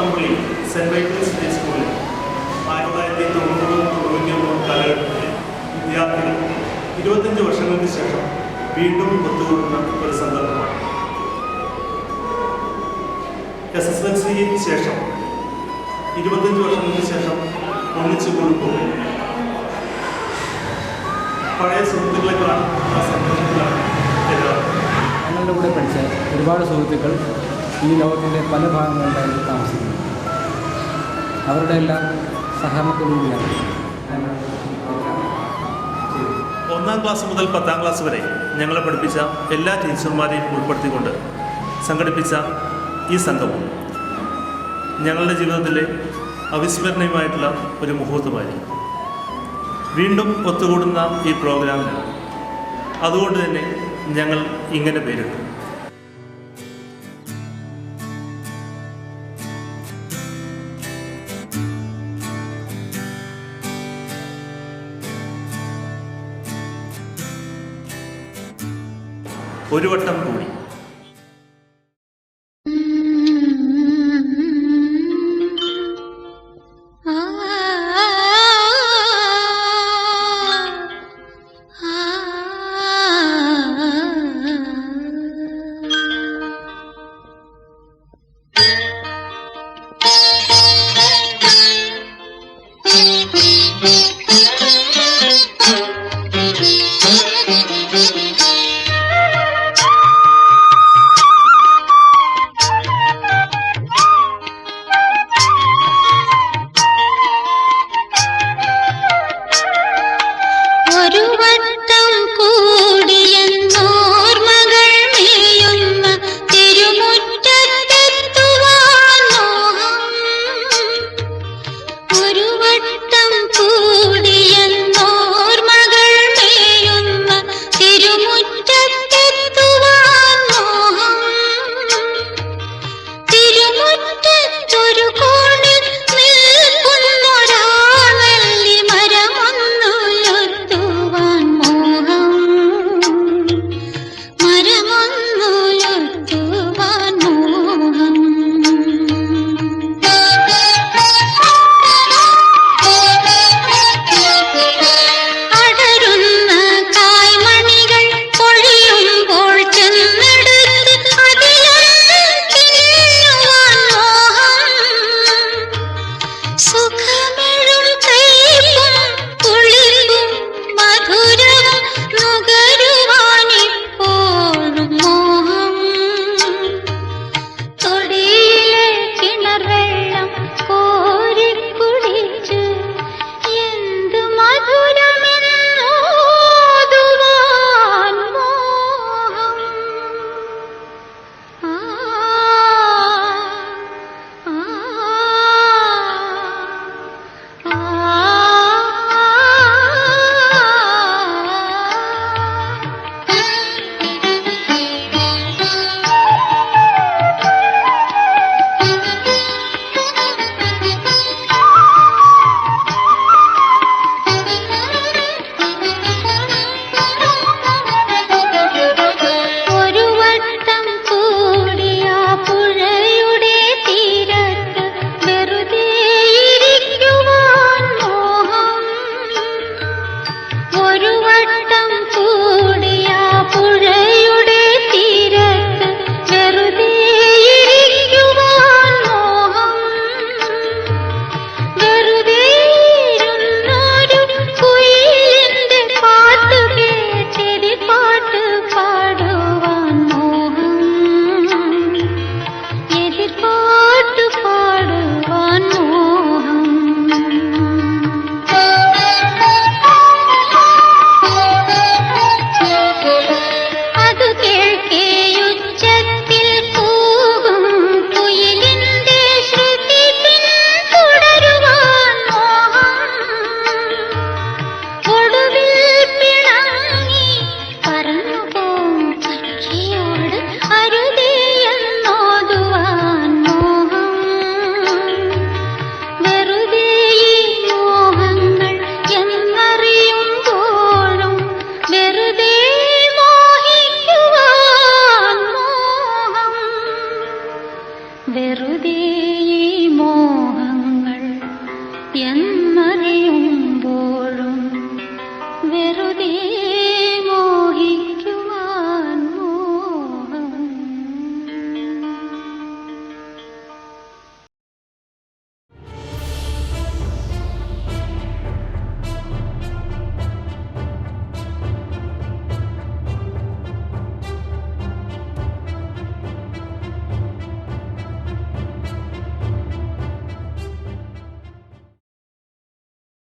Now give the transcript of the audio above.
പത്തമ്പള്ളി saint Michael's high സ്കൂളിൽ ആയിരത്തി തൊള്ളായിരത്തി തൊണ്ണൂറും തൊണ്ണൂറ്റി ഒന്നും കാലഘട്ടത്തിൽ വിദ്യാർത്ഥികൾ ഇരുപത്തഞ്ച് വർഷങ്ങൾക്ക് ശേഷം വീണ്ടും ഒത്തുകൂടുന്ന ഒരു സന്ദർഭമാണ്. എസ് എസ് എൽ സിക്ക് ശേഷം ഇരുപത്തഞ്ച് വർഷങ്ങൾക്ക് ശേഷം ഒന്നിച്ചു കൂടുമ്പോൾ പഴയ സുഹൃത്തുക്കളെ കാണുന്ന സന്തോഷത്തിലാണ് എല്ലാവരും. ഞങ്ങളുടെ കൂടെ പഠിച്ച ഒരുപാട് സുഹൃത്തുക്കൾ ഈ ലോകത്തിന്റെ പല ഭാഗങ്ങളിലായി താമസിക്കുന്നത്. അവരുടെ എല്ലാം ചെയ്തത് ഒന്നാം ക്ലാസ് മുതൽ പത്താം ക്ലാസ് വരെ ഞങ്ങളെ പഠിപ്പിച്ച എല്ലാ ടീച്ചർമാരെയും ഉൾപ്പെടുത്തിക്കൊണ്ട് സംഘടിപ്പിച്ച ഈ സംഘം ഞങ്ങളുടെ ജീവിതത്തിലെ അവിസ്മരണീയമായിട്ടുള്ള ഒരു മുഹൂർത്തമായിരുന്നു. വീണ്ടും ഒത്തുകൂടുന്ന ഈ പ്രോഗ്രാമിന് അതുകൊണ്ട് തന്നെ ഞങ്ങൾ ഇങ്ങനെ പേരിട്ടു. ഒരു വട്ടം കൂടി.